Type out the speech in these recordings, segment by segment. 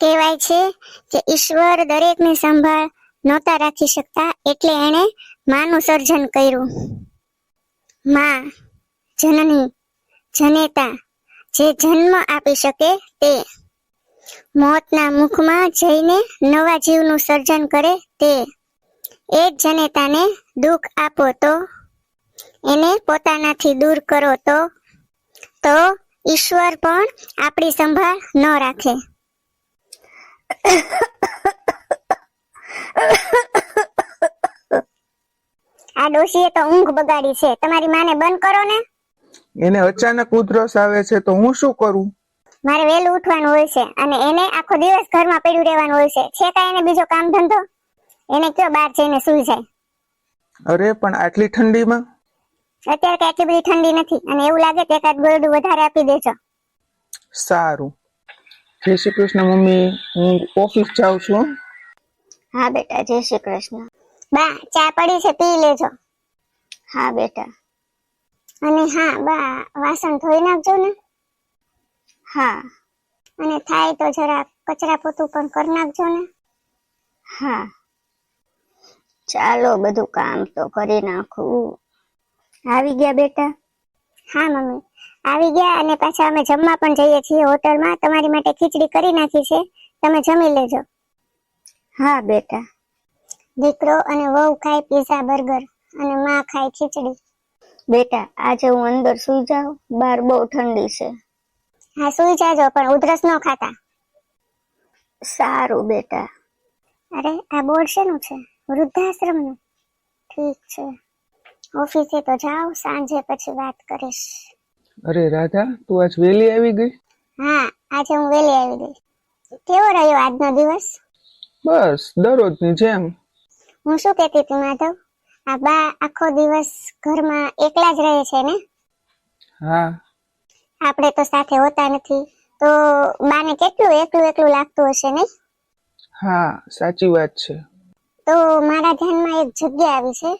કહેવાય છે કે ઈશ્વર દરેકની સંભાળ નહોતા રાખી શકતા એટલે એણે માનું સર્જન કર્યું. માં, જનની, જનેતા, જે જન્મ આપી શકે તે. મોતના મુખમાં જઈને નવા જીવનું સર્જન કરે તે. એ જ જનેતાને દુઃખ આપો તો, એને પોતાનાથી દૂર કરો તો. તો ઈશ્વર પણ આપણી સંભાળ ન રાખે. આ ડોશીએ તો ઊંઘ બગાડી છે. તમારી માને બંધ કરો ને. એને અચાનક ઉધરસ આવે છે તો હું શું કરું? મારે વહેલું ઉઠવાનું હોય છે અને એને આખો દિવસ ઘરમાં પડ્યું રહેવાનું હોય છે. છે કાંઈ એને બીજો કામ ધંધો? એને કયો બહાર જઈને સુઈ જાય. અરે પણ આટલી ઠંડીમાં? અત્યારે કે આટલી બધી ઠંડી નથી અને એવું લાગે તો એકાદ ગોરડું વધારે આપી દેજો. સારું. જય શ્રી કૃષ્ણ, મમ્મી. હું ઓફિસ જાઉં છું. હા બેટા, જય શ્રી કૃષ્ણ. બા, ચા પડી છે, પી લેજો. હા બેટા. અને હા, બા, વાસણ ધોઈ નાખજો ને. હા. અને થાય તો જરા કચરા પોતું પણ કરી નાખજો ને. હા. ચાલો, બધું કામ તો કરી નાખું. આવી ગયા બેટા? હા, મમ્મી. આવી ગયા અને પાછા અમે જમવા પણ જઈએ છીએ હોટલમાં. તમારી માટે ખીચડી કરી નાખી છે. તમે જમી લેજો. હા બેટા. દીકરો અને વહુ ખાય પીઝા બર્ગર અને માં ખાય ખીચડી. બેટા આજે હું અંદર સુઈ જાઉં. બહાર બહુ ઠંડી છે. હા સુઈ જાજો પણ ઉધરસ ન ખાતા. સારું બેટા. અરે આ બોર્ડ શેનું છે? વૃદ્ધાશ્રમનું. ઠીક છે. ઓફિસે તો જાઓ સાંજે પછી વાત કરીશ. અરે રાધા તું આજ વહેલી આવી ગઈ? હા આજે હું વહેલી આવી ગઈ. કેવો રહ્યો આજનો દિવસ? બસ દરરોજની જેમ. હું શું કહેતી હતી માધવ? આ બા આખો દિવસ ઘરમાં એકલા જ રહે છે ને? હા. આપણે તો સાથે હોતા નથી. તો બાને કેટલું એકલું એકલું લાગતું હશે ને હા સાચી વાત છે. તો મારા ધ્યાનમાં એક જગ્યા આવી છે.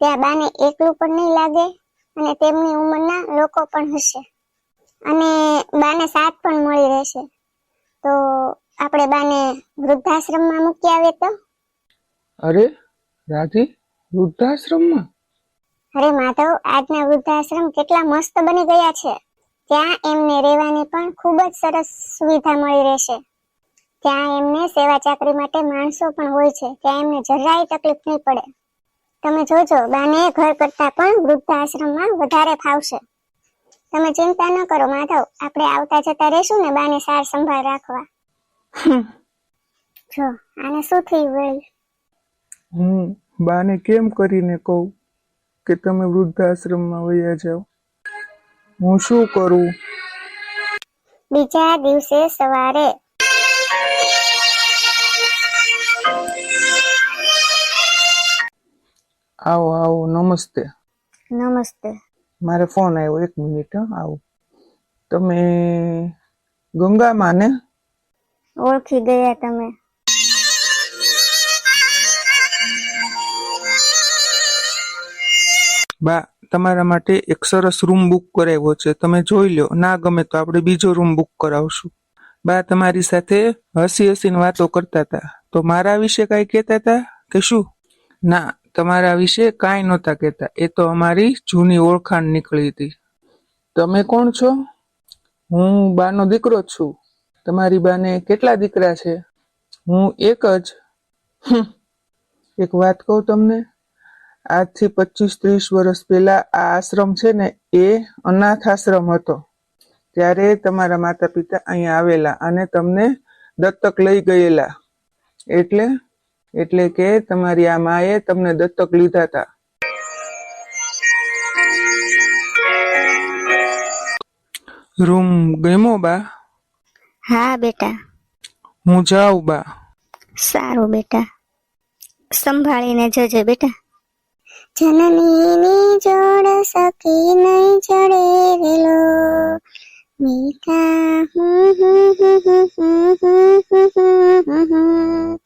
ત્યાં બાને એકલું પણ નહીં લાગે અને તેમની ઉંમરના લોકો પણ હશે. અને બાને સાથ પણ મળી રહેશે. તો આપણે બાને વૃદ્ધાશ્રમમાં મૂકી આવે તો? અરે રાધી વૃદ્ધાશ્રમમાં? અરે માધવ આજના વૃદ્ધાશ્રમ કેટલા મસ્ત બની ગયા છે. ત્યાં એમને રહેવાની પણ ખૂબ જ સરસ સુવિધા મળી રહેશે. ત્યાં એમને સેવા ચાકરી માટે માણસો પણ હોય છે. ત્યાં એમને જરાય તકલીફ નહીં પડે. તમે જોજો બાને ઘર કરતા પણ વૃદ્ધાશ્રમમાં વધારે ફાવશે. તમે ચિંતા ન કરો માધવ. આપણે આવતા જતા રહેશું ને બાને સાર સંભાળ રાખવા. જો આને શું થયું વળી? હું બાને કેમ કરીને કહું કે તમે વૃદ્ધાશ્રમમાં વયા જાઓ? હું શું કરું? બીજા દિવસે સવારે આવો આવો નમસ્તે. નમસ્તે. મારે ફોન આવ્યો એક મિનિટ આવો. તમે ગંગામાં ને? ઓળખી ગયા તમે. બા તમારા માટે એક સરસ રૂમ બુક કરાવ્યો છે. તમે જોઈ લો ના ગમે તો આપણે બીજો રૂમ બુક કરાવશું. બા તમારી સાથે હસી હસીને વાતો કરતા હતા. તો મારા વિશે કાંઈ કહેતા હતા કે શું? ના તમારા વિશે કાંઈ નહોતા કહેતા. એ તો અમારી જૂની ઓળખાણ નીકળી હતી. તમે કોણ છો? હું બાનો દીકરો છું. તમારી બાને કેટલા દીકરા છે? હું એક જ. એક વાત કહું તમને? આજથી પચીસ ત્રીસ વર્ષ પહેલા આ આશ્રમ છે ને, એ અનાથ આશ્રમ હતો. ત્યારે તમારા માતા પિતા અહીંયા આવેલા અને તમને દત્તક લઈ ગયેલા. એટલે એટલે કે તમારી આ માએ તમને દત્તક લીધા હતા રૂમ ગમો બા? હા બેટા. હું જાઉં બા. સારું બેટા. સંભાળીને જજે બેટા. જનનીની જોડ સકી નહીં જડે રેલો મીઠા હું હું હું હું હું હું હું હમ.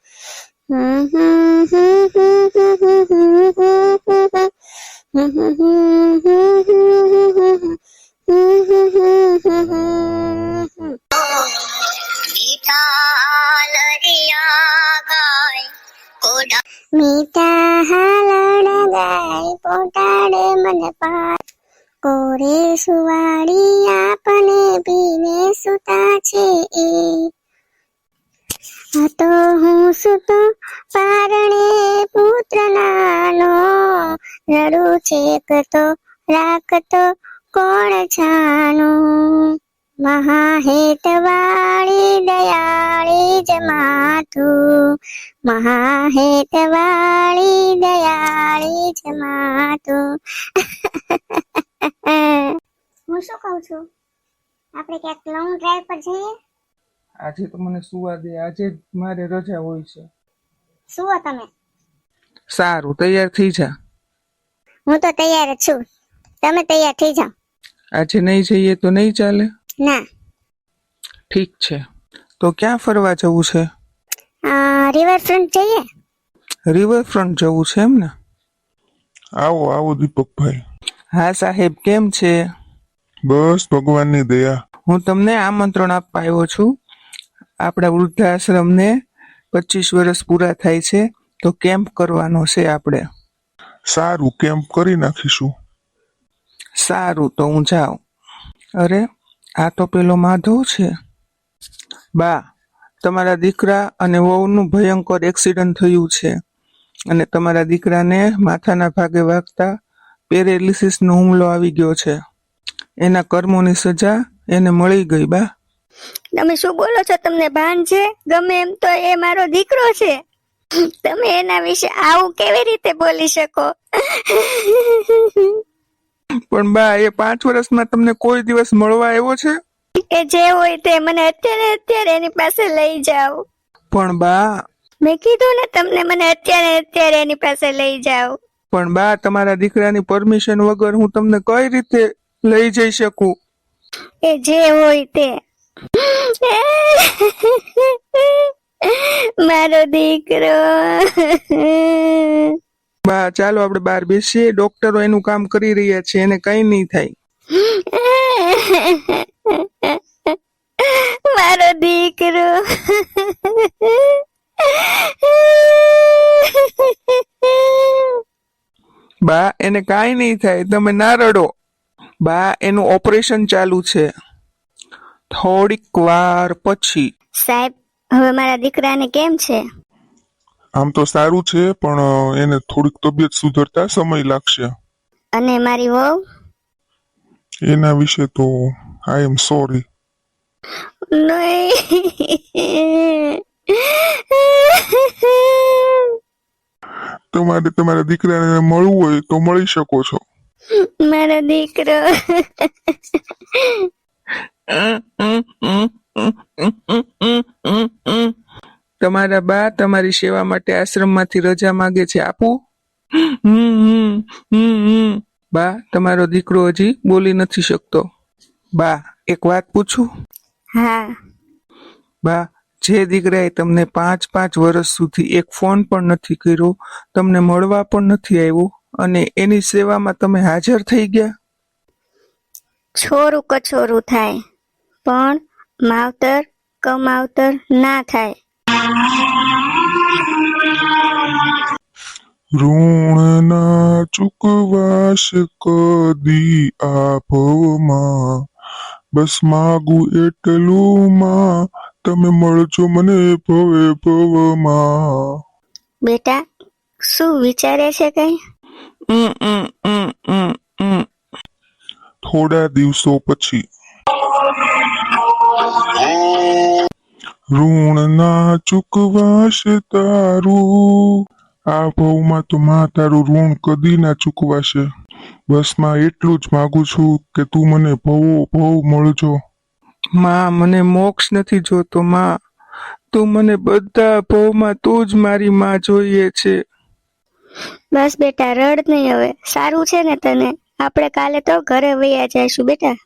মিঠা হালান গায় পোটারে মন পাত করে সুয়ারি আপনে বিনে সুতা છે એ તો હું સુતો પારણે પુત્ર નાનો રડું છેક તો રાખતો કોણ છાનું મહાહેતવાળી દયાળી જ માતું મહાહેતવાળી દયાળી જ માથું. હું શું કહું છું? આપણે ક્યાંક લોંગ ડ્રાઈવ પર જઈએ? આજે તો મને સુવા દે આજે જ મારે રજા હોય છે. સુવો તમે. સારું તૈયાર થઈ જા. હું તો તૈયાર જ છું. તમે તૈયાર થઈ જાઓ. આજે નહીં જઈએ તો નહીં ચાલે? ના. ઠીક છે. તો ક્યાં ફરવા જવું છે? રિવરફ્રન્ટ જઈએ. રિવરફ્રન્ટ જવું છે એમ ને? આવો આવો દીપકભાઈ. હા સાહેબ કેમ છે? બસ ભગવાનની દયા. હું તમને આમંત્રણ આપવા આવ્યો છું. આપણા વૃદ્ધાશ્રમને પચીસ વર્ષ પૂરા થાય છે તો કેમ્પ કરવાનો છે આપણે. સારું કેમ્પ કરી નાખીશું. સારું તો હું જાઉં. અરે આ તો પેલો માધવ છે. બા તમારા દીકરા અને વહુનું ભયંકર એક્સિડન્ટ થયું છે. અને તમારા દીકરાને માથાના ભાગે વાગતા પેરેલિસિસનો હુમલો આવી ગયો છે. એના કર્મોની સજા એને મળી ગઈ બા. તમે શું બોલો છો? તમને ભાન છે? ગમે એમ તો એ મારો દીકરો છે. તમે એના વિશે આવું કેવી રીતે બોલી શકો? પણ બા એ પાંચ વર્ષમાં તમને કોઈ દિવસ મળવા આવ્યો છે? એ જે હોય તે મને અત્યારે અત્યારે એની પાસે લઈ જાઓ. પણ બા. મેં કીધું ને તમને મને અત્યારે અત્યારે એની પાસે લઈ જાઓ. પણ બા તમારા દીકરાની પરમિશન વગર હું તમને કઈ રીતે લઈ જઈ શકું? એ જે હોય તે. મારો દીકરો. બા ચાલો આપણે બહાર બેસીએ. ડોક્ટરો એનું કામ કરી રહ્યા છે એને કઈ નહીં થાય. મારો દીકરો. બા એને કાંઈ નહીં થાય. તમે ના રડો. બા એનું ઓપરેશન ચાલુ છે. થોડીક વાર પછી. સાહેબ હવે મારા દીકરાને કેમ છે? આમ તો સારું છે પણ એને થોડીક તબિયત સુધરતા સમય લાગશે. અને મારી વહુ? એના વિશે તો આઈ એમ સોરી નહીં. તમારે તમારા દીકરાને મળવું હોય તો મળી શકો છો. મારો દીકરો. તમારા બા તમારી સેવા માટે આશ્રમમાંથી રજા માંગે છે આપું. હમ, હમ, હમ, હમ. બા તમારો દીકરો હજી બોલી નથી શકતો. બા એક વાત પૂછું? હા. બા જે દીકરાએ તમને પાંચ પાંચ વર્ષ સુધી એક ફોન પણ નથી કર્યો તમને મળવા પણ નથી આવ્યો અને એની સેવામાં તમે હાજર થઈ ગયા? છોરું કછોરું થાય પણ માવતર કમાવતર ના થાય. ઋણ ના ચૂકવાશે કદી આ બસ માગું એટલું માં તમે મળજો મને ભવે ભવમાં. બેટા શું વિચારે છે કઈ. થોડા દિવસો પછી. ઋણ ના ચૂકવાશે તારું. આ ભાવમાં તો માં તારું ઋણ કદી ના ચૂકવાશે. બસમાં એટલું જ માગું છું કે તું મને ભવો ભવ મળજો. માં મને મોક્ષ નથી જોતો માં. તું મને બધા ભવમાં તું જ મારી માં જોઈએ છે. બસ બેટા રડ નહીં હવે. સારું છે ને તને? આપણે કાલે તો ઘરે વૈયા જઈશું બેટા.